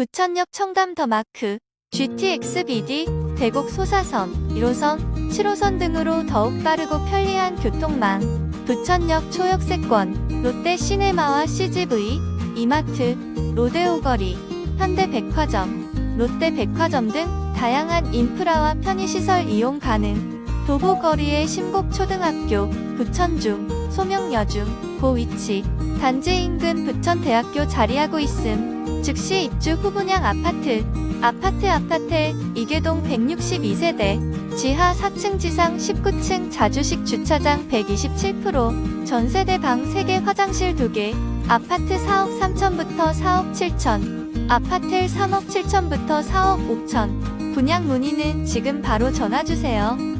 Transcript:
부천역 청담 더 마크, GTX-BD, 대곡 소사선, 1호선, 7호선 등으로 더욱 빠르고 편리한 교통망, 부천역 초역세권, 롯데 시네마와 CGV, 이마트, 로데오 거리, 현대백화점, 롯데백화점 등 다양한 인프라와 편의시설 이용 가능. 도보거리의 심곡초등학교, 부천중, 소명여중, 고 위치, 단지 인근 부천대학교 자리하고 있음. 즉시 입주 후 분양 아파트, 아파트 아파트, 이계동 162세대, 지하 4층 지상 19층 자주식 주차장 127%, 전세대 방 3개 화장실 2개, 아파트 4억 3천부터 4억 7천, 아파트 3억 7천부터 4억 5천. 분양 문의는 지금 바로 전화주세요.